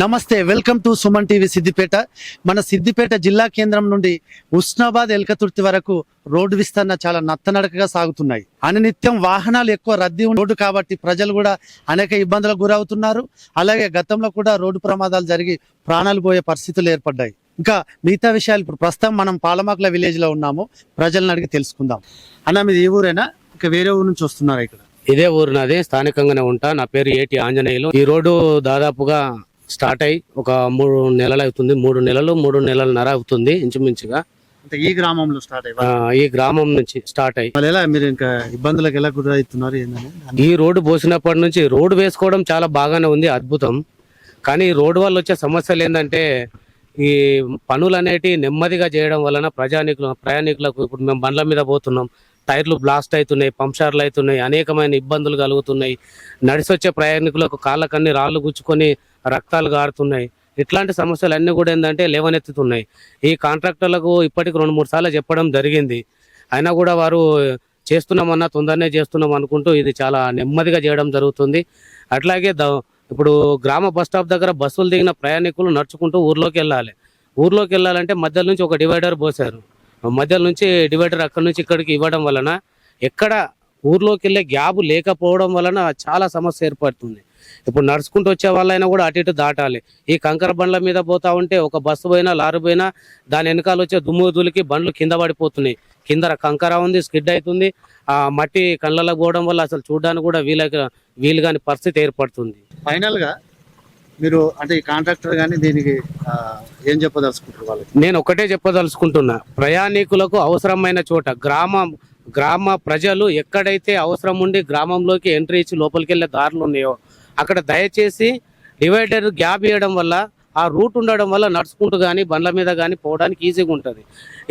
నమస్తే welcome to Suman TV Siddipet. మన సిద్దిపేట జిల్లా కేంద్రం నుండి ఉస్నాబాద్ ఎల్కతుర్తి వరకు రోడ్డు విస్తరణ చాలా నత్తనడకగా సాగుతున్నాయి. అనునిత్యం వాహనాలు ఎక్కువ రద్దీ రోడ్డు కాబట్టి ప్రజలు కూడా అనేక ఇబ్బందులకు గురవుతున్నారు. అలాగే గతంలో కూడా రోడ్డు ప్రమాదాలు జరిగి ప్రాణాలు పోయే పరిస్థితులు ఏర్పడ్డాయి. ఇంకా మిగతా విషయాలు ఇప్పుడు ప్రస్తుతం మనం పాలమాకుల విలేజ్లో ఉన్నాము. ప్రజలను అడిగి తెలుసుకుందాం. అన్న మీది ఈ ఊరేనా? ఇంకా వేరే ఊరు నుంచి వస్తున్నారా ఇక్కడ? ఇదే ఊరు నాది స్థానికంగానే ఉంటా. నా పేరు ఏటి ఆంజనేయులు. ఈ రోడ్డు దాదాపుగా స్టార్ట్ అయ్యి ఒక మూడు నెలలు అవుతుంది. మూడు నెలలు మూడు నెలలన్నర అవుతుంది ఇంచుమించుగా. అంటే ఈ గ్రామంలో స్టార్ట్ ఆ, ఈ గ్రామం నుంచి స్టార్ట్ అయ్యి. ఎలా మీరు ఇంకా ఇబ్బందులకు ఎలా గురవుతున్నారు ఈ రోడ్డు పోసినప్పటి నుంచి రోడ్డు వేసుకోవడం చాలా బాగానే ఉంది అద్భుతం. కానీ ఈ రోడ్డు వల్ల వచ్చే సమస్యలు ఏంటంటే ఈ పనులు అనేటి నెమ్మదిగా చేయడం వలన ప్రజానికులు ప్రయాణికులకు ఇప్పుడు మేము బండ్ల మీద పోతున్నాం. టైర్లు బ్లాస్ట్ అవుతున్నాయి పంప్షార్లు అవుతున్నాయి అనేకమైన ఇబ్బందులు కలుగుతున్నాయి. నడిసొచ్చే ప్రయాణికులకు కాళ్ళకన్ని రాళ్ళు గుచ్చుకొని రక్తాలు గారుతున్నాయి. ఇట్లాంటి సమస్యలు అన్నీ కూడా ఏంటంటే లేవనెత్తుతున్నాయి. ఈ కాంట్రాక్టర్లకు ఇప్పటికి రెండు మూడు సార్లు చెప్పడం జరిగింది. అయినా కూడా వారు చేస్తున్నామన్నా తొందరనే చేస్తున్నాం అనుకుంటూ ఇది చాలా నెమ్మదిగా చేయడం జరుగుతుంది. అట్లాగే ద ఇప్పుడు గ్రామ బస్ స్టాప్ దగ్గర బస్సులు దిగిన ప్రయాణికులు నడుచుకుంటూ ఊర్లోకి వెళ్ళాలి. ఊర్లోకి వెళ్ళాలంటే మధ్యలో నుంచి ఒక డివైడర్ పోసారు మధ్యలో నుంచి డివైడర్ అక్కడి నుంచి ఇక్కడికి ఇవ్వడం వలన ఎక్కడ ఊర్లోకి వెళ్ళే గ్యాప్ లేకపోవడం వలన చాలా సమస్య ఏర్పడుతుంది. ఇప్పుడు నడుచుకుంటూ వచ్చే వాళ్ళైనా కూడా అటు ఇటు దాటాలి. ఈ కంకర బండ్ల మీద పోతా ఉంటే ఒక బస్సు పోయినా లారీ పోయినా దాని వెనకాల వచ్చే దుమ్ము దులికి బండ్లు కింద పడిపోతున్నాయి. కింద కంకర ఉంది స్కిడ్ అవుతుంది ఆ మట్టి కళ్ళలో పోవడం వల్ల అసలు చూడడానికి కూడా వీల వీలు కాని పరిస్థితి ఏర్పడుతుంది. ఫైనల్గా మీరు అంటే ఈ కాంట్రాక్టర్ కానీ దీనికి ఏం చెప్పదలుచుకుంటారు వాళ్ళకి? నేను ఒకటే చెప్పదలుచుకుంటున్నా. ప్రయాణికులకు అవసరమైన చోట గ్రామం గ్రామ ప్రజలు ఎక్కడైతే అవసరం ఉండి గ్రామంలోకి ఎంట్రీ ఇచ్చి లోపలికి వెళ్ళే దారులు ఉన్నాయో అక్కడ దయచేసి డివైడర్ గ్యాప్ ఇవ్వడం వల్ల ఆ రూట్ ఉండడం వల్ల నడుచుకుంటూ కానీ బండ్ల మీద కానీ పోవడానికి ఈజీగా ఉంటుంది.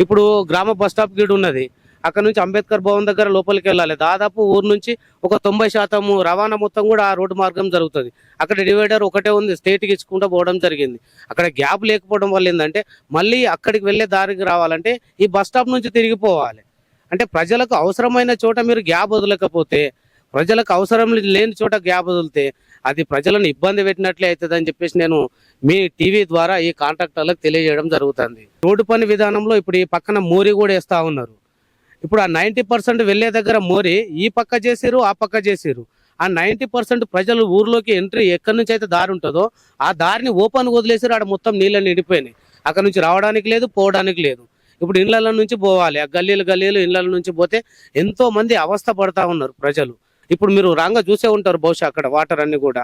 ఇప్పుడు గ్రామ బస్ స్టాప్ గీడు ఉన్నది. అక్కడ నుంచి అంబేద్కర్ భవన్ దగ్గర లోపలికి వెళ్ళాలి దాదాపు ఊరు నుంచి ఒక తొంభై శాతం రవాణా మొత్తం కూడా ఆ రోడ్డు మార్గం జరుగుతుంది. అక్కడ డివైడర్ ఒకటే ఉంది స్టేట్కి ఇచ్చుకుంటూ పోవడం జరిగింది. అక్కడ గ్యాప్ లేకపోవడం వల్ల ఏంటంటే మళ్ళీ అక్కడికి వెళ్ళే దారికి రావాలంటే ఈ బస్ స్టాప్ నుంచి తిరిగిపోవాలి. అంటే ప్రజలకు అవసరమైన చోట మీరు గ్యాప్ వదలకపోతే ప్రజలకు అవసరం లేని చోట గ్యాప్ వదిలితే అది ప్రజలను ఇబ్బంది పెట్టినట్లే అవుతుంది అని చెప్పేసి నేను మీ టీవీ ద్వారా ఈ కాంట్రాక్టర్లకు తెలియజేయడం జరుగుతుంది. రోడ్డు పని విధానంలో ఇప్పుడు ఈ పక్కన మోరీ కూడా వేస్తూ ఉన్నారు. ఇప్పుడు ఆ నైంటీ పర్సెంట్ వెళ్ళే దగ్గర మోరీ ఈ పక్క చేసిరు ఆ పక్క చేసిరు ఆ నైంటీ పర్సెంట్ ప్రజలు ఊర్లోకి ఎంట్రీ ఎక్కడి నుంచి అయితే దారి ఉంటుందో ఆ దారిని ఓపెన్ వదిలేసారు ఆడ మొత్తం నీళ్ళని నిండిపోయినాయి. అక్కడ నుంచి రావడానికి లేదు పోవడానికి లేదు. ఇప్పుడు ఇళ్ళ నుంచి పోవాలి. ఆ గల్లీలు గల్లీలు ఇళ్ళ నుంచి పోతే ఎంతో మంది అవస్థ పడతా ఉన్నారు ప్రజలు. ఇప్పుడు మీరు రాంగా చూసే ఉంటారు బహుశా అక్కడ వాటర్ అన్ని కూడా.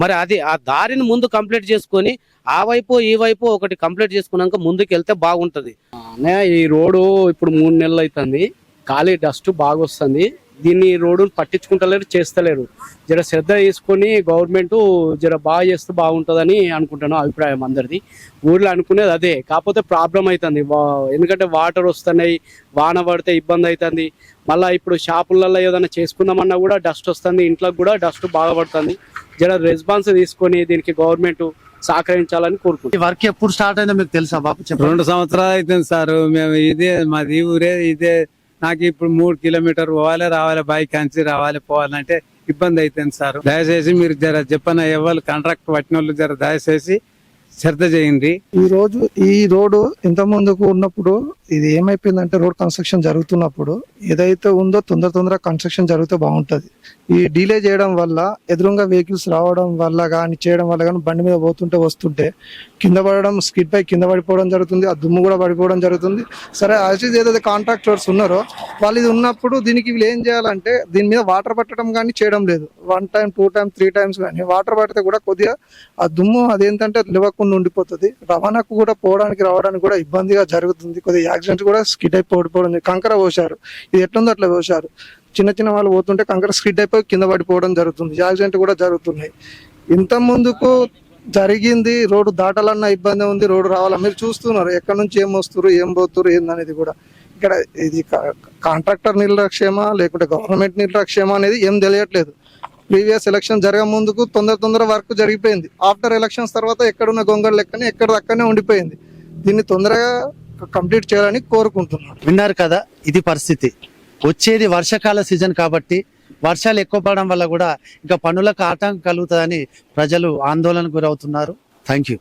మరి అది ఆ దారిని ముందు కంప్లీట్ చేసుకొని ఆ వైపు ఈ వైపు ఒకటి కంప్లీట్ చేసుకున్నాక ముందుకు వెళ్తే బాగుంటది ఈ రోడ్డు ఇప్పుడు మూడు నెలలు అవుతుంది. ఖాళీ డస్ట్ బాగా వస్తుంది దీన్ని ఈ రోడ్డు పట్టించుకుంటలేరు చేస్తలేరు. జర శ్రద్ధ తీసుకొని గవర్నమెంట్ జర బాగా చేస్తే బాగుంటుందని అనుకుంటాను అభిప్రాయం అందరిది. ఊర్లో అనుకునేది అదే. కాకపోతే ప్రాబ్లం అవుతుంది వా- ఎందుకంటే వాటర్ వస్తున్నాయి వాన పడితే ఇబ్బంది అవుతుంది మళ్ళీ ఇప్పుడు షాపులలో ఏదైనా చేసుకుందామన్నా కూడా డస్ట్ వస్తుంది ఇంట్లోకి కూడా డస్ట్ బాగా పడుతుంది. జర రెస్పాన్స్ తీసుకొని దీనికి గవర్నమెంట్ సహకరించాలని కోరుకుంటున్నాను ఈ వర్క్ ఎప్పుడు స్టార్ట్ అయిందో మీకు తెలుసా బాబు? చెప్పండి. రెండు సంవత్సరాలు అవుతుంది సార్. మేము ఇదే మాది ఊరే ఇదే నాకు ఇప్పుడు మూడు కిలోమీటర్ పోవాలి రావాలి బైక్ అంచి రావాలి పోవాలంటే ఇబ్బంది అవుతుంది సార్. దయచేసి మీరు జర చెప్పన ఎవరు కాంట్రాక్ట్ పట్టిన వాళ్ళు జర దయచేసి శ్రద్ధ చేయండి. ఈ రోజు ఈ రోడ్డు ఇంత ముందుకు ఉన్నప్పుడు ఇది ఏమైపోయిందంటే రోడ్ కన్స్ట్రక్షన్ జరుగుతున్నప్పుడు ఏదైతే ఉందో తొందర తొందరగా కన్స్ట్రక్షన్ జరిగితే బాగుంటది. ఈ డిలే చేయడం వల్ల ఎదురుగా వెహికల్స్ రావడం వల్ల కానీ చేయడం వల్ల కానీ బండి మీద పోతుంటే వస్తుంటే కింద పడడం స్కిడ్ పై కింద పడిపోవడం జరుగుతుంది ఆ దుమ్ము కూడా పడిపోవడం జరుగుతుంది. సరే యాజ్ ఏదైతే కాంట్రాక్టర్స్ ఉన్నారో వాళ్ళు ఇది ఉన్నప్పుడు దీనికి వీళ్ళు ఏం చేయాలంటే దీని మీద వాటర్ పట్టడం కానీ చేయడం లేదు. One time two time three times కానీ వాటర్ పడితే కూడా కొద్దిగా ఆ దుమ్ము అదేంటంటే లేవకుండా ఉండిపోతుంది. రవాణాకు కూడా పోవడానికి రావడానికి కూడా ఇబ్బందిగా జరుగుతుంది. కొద్దిగా యాక్సిడెంట్ కూడా స్కిడ్ అయిపోయి ఓడిపోవడం కంకర పోసారు ఇది ఎట్లుందో అట్లా పోసారు చిన్న చిన్న వాళ్ళు పోతుంటే కంకర స్కిడ్ అయిపోయి కింద పడిపోవడం జరుగుతుంది. యాక్సిడెంట్ కూడా జరుగుతున్నాయి. ఇంత ముందుకు జరిగింది రోడ్డు దాటాలన్న ఇబ్బంది ఉంది రోడ్డు రావాలా మీరు చూస్తున్నారు ఎక్కడి నుంచి ఏం వస్తున్నారు ఏం పోతున్నారు ఏందనేది కూడా. ఇక్కడ ఇది కాంట్రాక్టర్ నిర్లక్ష్యమా లేకుంటే గవర్నమెంట్ నిర్లక్ష్యమా అనేది ఏం తెలియట్లేదు. ప్రీవియస్ ఎలక్షన్ జరగ ముందుకు తొందర తొందర వర్క్ జరిగిపోయింది. ఆఫ్టర్ ఎలక్షన్స్ తర్వాత ఎక్కడున్న గొంగళ లెక్కనే ఎక్కడ అక్కడనే ఉండిపోయింది. దీన్ని తొందరగా కంప్లీట్ చేయాలని కోరుకుంటున్నాను. విన్నారు కదా ఇది పరిస్థితి. వచ్చేది వర్షాకాల సీజన్ కాబట్టి వర్షాలు ఎక్కువ పడడం వల్ల కూడా ఇంకా పనులకు ఆటంకం కలుగుతుందని ప్రజలు ఆందోళనకు గురవుతున్నారు. Thank you